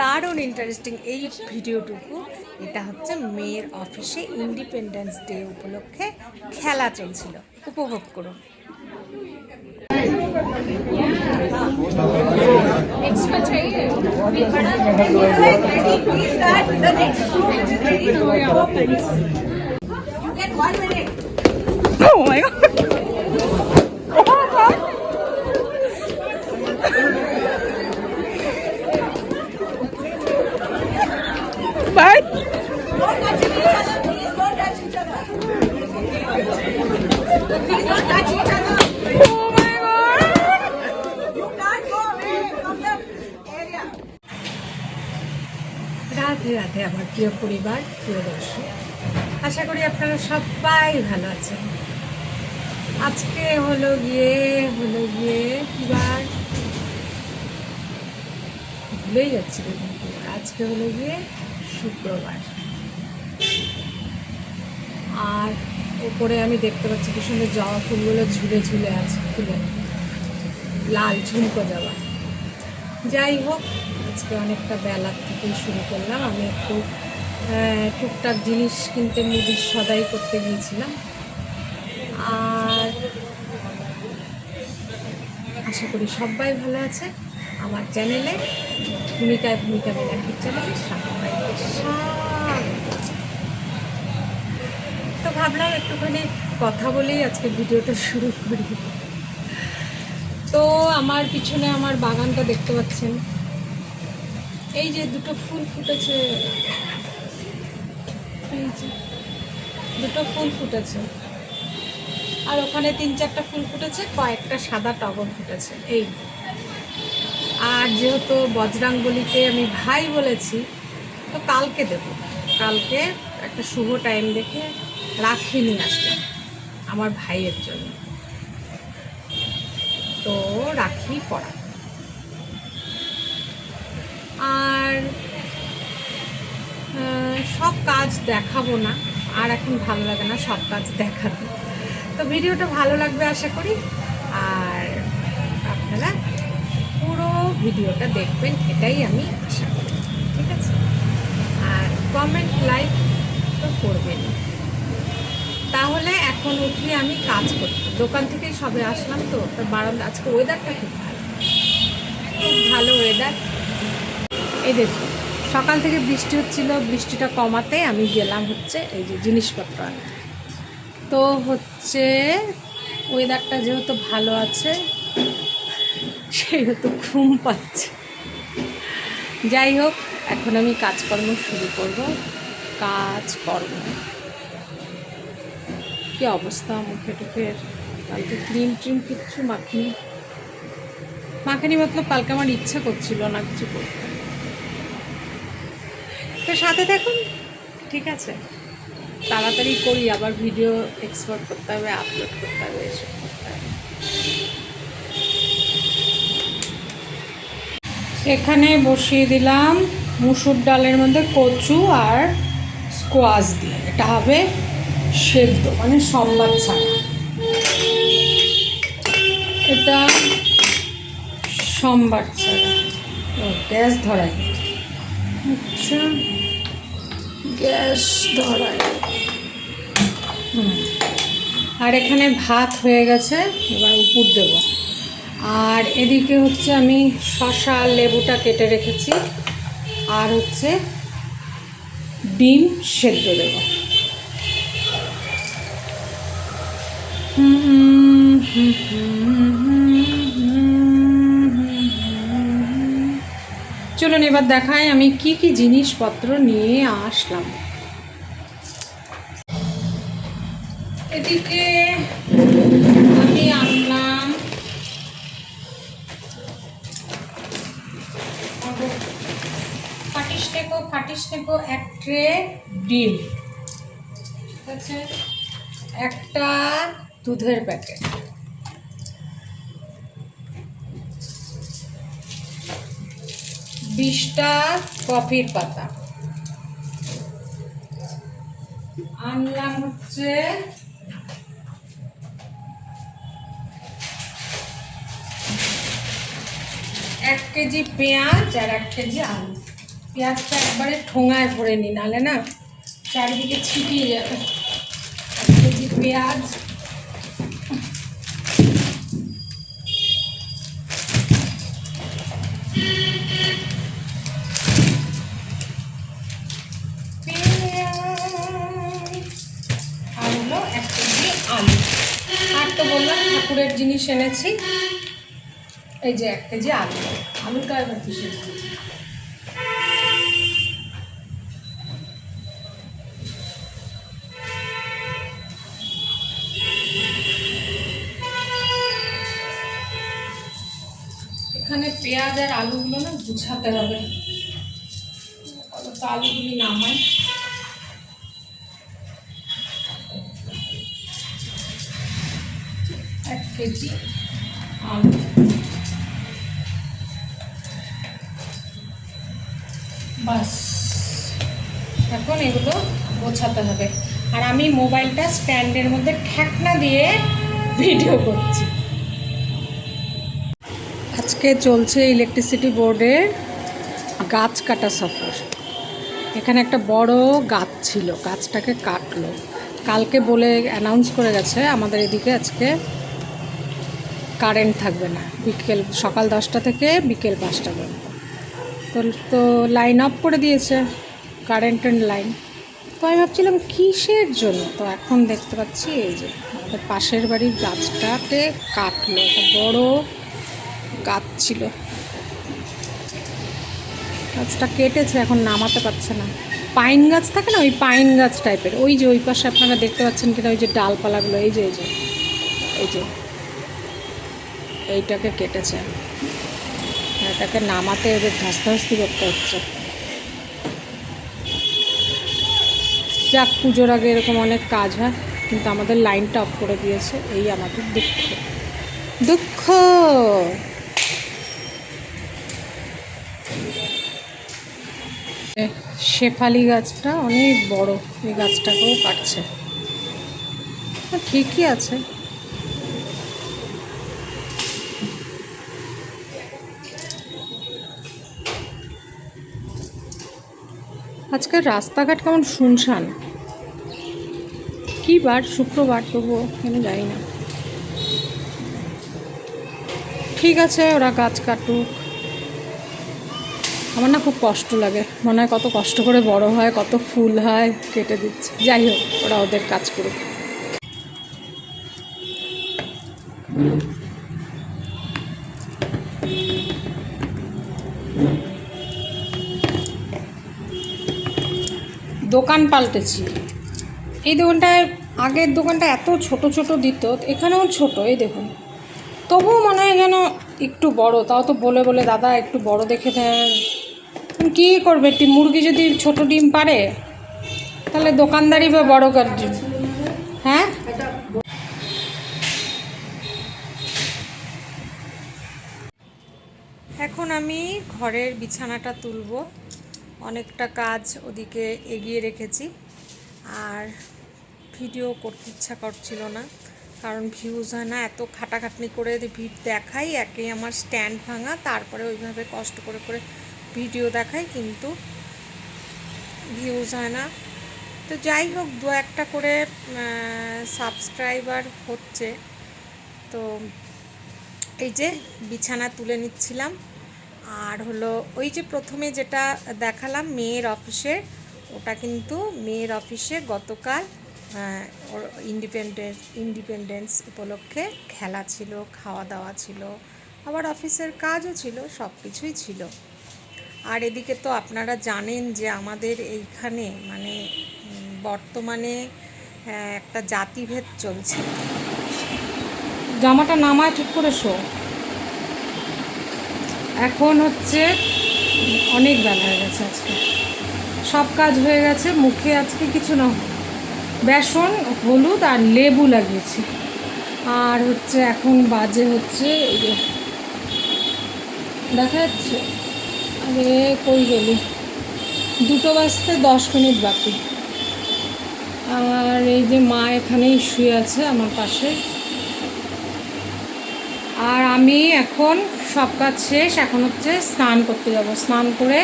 দারুণ ইন্টারেস্টিং এই ভিডিওটুকু। এটা হচ্ছে মেয়ের অফিসে ইন্ডিপেন্ডেন্স ডে উপলক্ষে খেলা চলছিল। উপভোগ করুন। Oh my god! প্রিয় পরিবার, প্রিয় দর্শক, আশা করি আপনারা সবাই ভালো আছেন। আজকে হলো গিয়ে হলো গিয়ে কিবার ভুলেই যাচ্ছি দেখুন আজকে হলো গিয়ে শুক্রবার। আর উপরে আমি দেখতে পাচ্ছি কি সুন্দর জবা ফুলগুলো ঝুলে ঝুলে আছে ফুলে। লাল ঝুমকো জবা। যাই হোক, আজকে অনেকটা বেলার থেকেই শুরু করলাম। আমি একটু টুকটাক জিনিস কিনতে মুদির সদাই করতে গিয়েছিলাম। আর আশা করি সবাই ভালো আছে। আমার চ্যানেলে ভূমিকায় ভূমিকা মিনাক্ষীর চ্যানেলে তো ভাবলাম একটুখানি কথা বলেই আজকে ভিডিওটা শুরু করি। তো আমার পিছনে আমার বাগানটা দেখতে পাচ্ছেন। এই যে দুটো ফুল ফুটেছে। যে দুটো ফুল ফুটেছে। আর ওখানে তিন চারটা ফুল ফুটেছে, কয়েকটা সাদা টগর ফুটেছে। এই। আর যেহেতু বজরাঙ্গলিকে আমি ভাই বলেছি, তো কালকে দেবো। কালকে একটা শুভ টাইম দেখে রাখি নিয়ে আসলাম আমার ভাইয়ের জন্য। তো রাখি পড়া। আর সব কাজ দেখাবো না, আর এখন ভালো লাগে না সব কাজ দেখাতে। তো ভিডিওটা ভালো লাগবে আশা করি, আর আপনারা পুরো ভিডিওটা দেখবেন, এটাই আমি আশা করি, ঠিক আছে? আর কমেন্ট লাইক তো করবেন। তাহলে এখন উঠলে আমি কাজ করি দোকান থেকেই সবে আসলাম তো তো বারান্দা আজকে ওয়েদারটা খুব ভালো। খুব ভালো ওয়েদার এই দেখুন। সকাল থেকে বৃষ্টি হচ্ছিল, বৃষ্টিটা কমাতে আমি গেলাম হচ্ছে এই যে জিনিসপত্র তো হচ্ছে ওয়েদারটা যেহেতু ভালো আছে, সেহেতু ঘুম পাচ্ছে। যাই হোক, এখন আমি কাজকর্ম শুরু করব। কাজকর্ম। কি অবস্থা মুখে টুখের কালকে ক্রিম ট্রিম কিচ্ছু মাখিনি? মাখিনি মতলব কালকে আমার ইচ্ছা করছিল না কিছু করতে। তো সাথে দেখুন ঠিক আছে। তাড়াতাড়ি করি, আবার ভিডিও এক্সপোর্ট করতে হবে আপলোড করতে হবে, এসব করতে হবে। এখানে বসিয়ে দিলাম মুসুর ডালের মধ্যে কচু আর স্কোয়াশ দিয়ে। এটা হবে সেদ্ধ মানে সম্বাদ ছাড়া। এটা সোমবার ছাড়া। গ্যাস ধরাই। আচ্ছা। গ্যাস হুম। আর এখানে ভাত হয়ে গেছে, এবার উপর দেব। আর এদিকে হচ্ছে আমি শশা লেবুটা কেটে রেখেছি। আর হচ্ছে ডিম সেদ্ধ দেবো। চলুন এবার দেখায় আমি কি কি জিনিসপত্র নিয়ে আসলাম। এদিকে আমি আনলাম ফাটিস টেকো ফাটিস টেকো এক ট্রে ডিম। ঠিক আছে? একটা দুধের প্যাকেট। বিশটা কফির পাতা। আনলাম হচ্ছে এক কেজি পেঁয়াজ আর এক কেজি আলু। পেঁয়াজটা একবারে ঠোঙায় ভরে নি, নালে না চারিদিকে ছিটিয়ে যাবে। এক কেজি পেঁয়াজ ঠাকুরের জিনিস এনেছি। এই যে এক কেজি আলু। আলুটা এবার কিসের এখানে পেঁয়াজ আর আলুগুলো না গুছাতে হবে। আলুগুলি নামাই। কেজি। আলু বাস। এখন এগুলো গোছাতে হবে। আর আমি মোবাইলটা স্ট্যান্ডের মধ্যে ঠেকনা দিয়ে ভিডিও করছি। আজকে চলছে ইলেকট্রিসিটি বোর্ডের গাছ কাটা সফর। এখানে একটা বড় গাছ ছিল, গাছটাকে কাটলো। কালকে বলে অ্যানাউন্স করে গেছে আমাদের এদিকে আজকে কারেন্ট থাকবে না। বিকেল, সকাল দশটা থেকে বিকেল পাঁচটা পর্যন্ত। তো তো লাইন অফ করে দিয়েছে কারেন্টের লাইন তো আমি ভাবছিলাম, কিসের জন্য? তো এখন দেখতে পাচ্ছি এই যে, আমাদের পাশের বাড়ির গাছটাতে কাটলো, একটা বড় গাছ ছিল। গাছটা কেটেছে, এখন নামাতে পারছে না। পাইন গাছ থাকে না, ওই পাইন গাছ টাইপের ওই যে ওই পাশে আপনারা দেখতে পাচ্ছেন কিনা, ওই যে ডালপালাগুলো, এই যে এই যে এই যে। এইটাকে কেটেছে। এটাকে নামাতে এদের ধস্তাধস্তি করতে হচ্ছে। যাক, পুজোর আগে এরকম অনেক কাজ হয়, কিন্তু আমাদের লাইনটা অফ করে দিয়েছে, এই আমাদের দুঃখ। দুঃখ! শেফালি গাছটা অনেক বড়, এই গাছটাকেও কাটছে। ঠিকই আছে। আজকের রাস্তাঘাট কেমন শুনশান। কী বার শুক্রবার তবুও কেন জানি না। ঠিক আছে, ওরা গাছ কাটুক। আমার না খুব কষ্ট লাগে। মনে হয় কত কষ্ট করে বড় হয়, কত ফুল হয়, কেটে দিচ্ছে। যাই হোক, ওরা ওদের কাজ করুক। দোকান পাল্টেছি। এই দোকানটায় আগের দোকানটা এত ছোট ছোট দিত, এখানেও ছোট, এই দেখুন। তবুও মনে হয় যেন একটু বড়, তাও তো বলে বলে, দাদা, একটু বড় দেখে দেন। কী করবে, একটি মুরগি যদি ছোট ডিম পারে, তাহলে দোকানদারি বা বড় কাজ হ্যাঁ? এখন আমি ঘরের বিছানাটা তুলব। অনেকটা কাজ ওদিকে এগিয়ে রেখেছি। আর ভিডিও করতে ইচ্ছা করছিল না, কারণ ভিউজ হয় না, এত খাটাখাটনি করে ভিড দেখাই, একে আমার স্ট্যান্ড ভাঙা, তারপরে ওইভাবে কষ্ট করে করে ভিডিও দেখাই, কিন্তু ভিউজ হয় না। তো যাই হোক, দু একটা করে সাবস্ক্রাইবার হচ্ছে। তো এই যে বিছানা তুলে নিচ্ছিলাম। আর হলো ওই যে প্রথমে যেটা দেখালাম মেয়ের অফিসে, ওটা কিন্তু মেয়ের অফিসে গতকাল ইন্ডিপেন্ডেন্স ইন্ডিপেন্ডেন্স উপলক্ষে খেলা ছিল, খাওয়া দাওয়া ছিল, আবার অফিসের কাজও ছিল, সব কিছুই ছিল। আর এদিকে তো আপনারা জানেন যে আমাদের এইখানে মানে বর্তমানে একটা জাতিভেদ চলছে। জামাটা নামায় ঠিক করে শো। এখন হচ্ছে অনেক বেলা হয়ে গেছে আজকে। সব কাজ হয়ে গেছে, মুখে আজকে কিছু না। বেসন, হলুদ আর লেবু লাগিয়েছি। আর হচ্ছে এখন বাজে হচ্ছে দেখা যাচ্ছে। আরে, কই গেলি? দুটো বাজতে দশ মিনিট বাকি। আর এই যে মা এখানেই শুয়ে আছে আমার পাশে। আর আমি এখন সব কাজ শেষ, এখন হচ্ছে স্নান করতে যাব। স্নান করে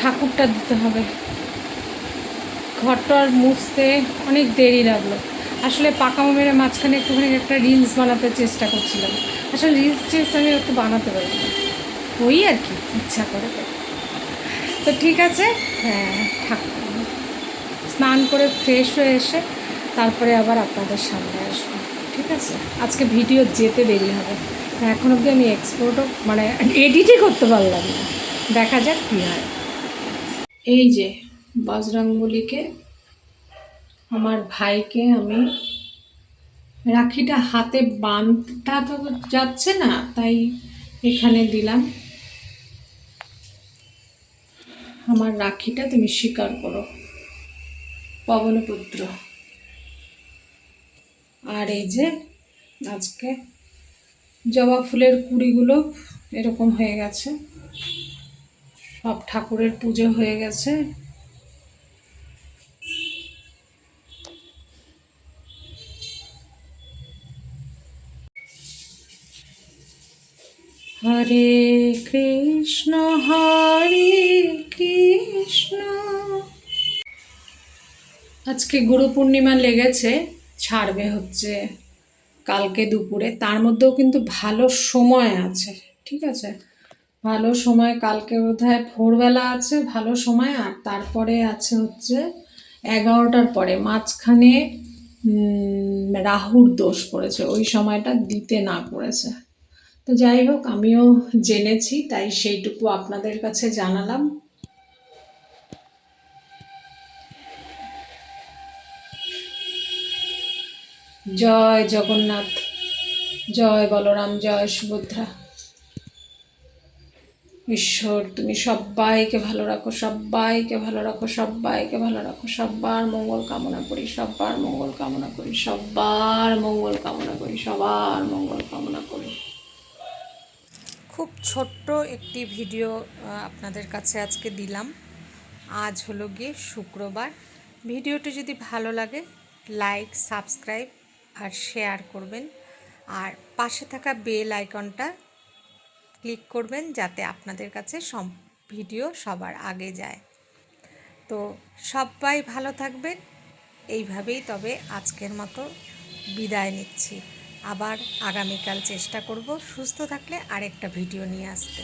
ঠাকুরটা দিতে হবে। ঘরটা আর মুছতে অনেক দেরি লাগল। আসলে পাকা মেরে মাঝখানে একটুখানি একটা রিলস বানাতে চেষ্টা করছিলাম। আসলে রিলস টিলস আমি একটু বানাতে পারি ওই আর কি, ইচ্ছা করে। তো ঠিক আছে হ্যাঁ ঠাকুর স্নান করে ফ্রেশ হয়ে এসে তারপরে আবার আপনাদের সামনে আসব। ঠিক আছে? আজকে ভিডিও যেতে দেরি হবে। এখন অবধি আমি এক্সপোর্টও মানে এডিটই করতে পারলাম না। দেখা যাক কী হয়। এই যে, বজরংবলিকে আমার ভাইকে আমি রাখিটা হাতে বাঁধটা তো যাচ্ছে না, তাই এখানে দিলাম। আমার রাখিটা তুমি স্বীকার করো। পবনপুত্র। আর এই যে, আজকে জবা ফুলের কুড়িগুলো এরকম হয়ে গেছে। সব ঠাকুরের পুজো হয়ে গেছে। হরে কৃষ্ণ হরে কৃষ্ণ। আজকে গুরু পূর্ণিমা লেগেছে, ছাড়বে হচ্ছে। কালকে দুপুরে। তার মধ্যেও কিন্তু ভালো সময় আছে, ঠিক আছে? ভালো সময় কালকে বোধহয় ভোরবেলা আছে, ভালো সময়। আর তারপরে আছে হচ্ছে এগারোটার পরে। মাঝখানে রাহুর দোষ পড়েছে, ওই সময়টা দিতে না করেছে তো যাই হোক, আমিও জেনেছি, তাই সেইটুকু আপনাদের কাছে জানালাম। জয় জগন্নাথ, জয় বলরাম, জয় সুভদ্রা। ঈশ্বর, তুমি সবাইকে ভালো রাখো সবাইকে ভালো রাখো সবাইকে ভালো রাখো সবার মঙ্গল কামনা করি সবার মঙ্গল কামনা করি সবার মঙ্গল কামনা করি, সবার মঙ্গল কামনা করি। খুব ছোট্ট একটি ভিডিও আপনাদের কাছে আজকে দিলাম। আজ হলো গিয়ে শুক্রবার। ভিডিওটি যদি ভালো লাগে, লাইক, সাবস্ক্রাইব আর শেয়ার করবেন। আর পাশে থাকা বেল আইকনটা ক্লিক করবেন যাতে আপনাদের কাছে সব ভিডিও সবার আগে যায়। তো সবাই ভালো থাকবেন। এইভাবেই তবে আজকের মতো বিদায় নিচ্ছি। আবার আগামীকাল চেষ্টা করব সুস্থ থাকলে আরেকটা ভিডিও নিয়ে আসতে।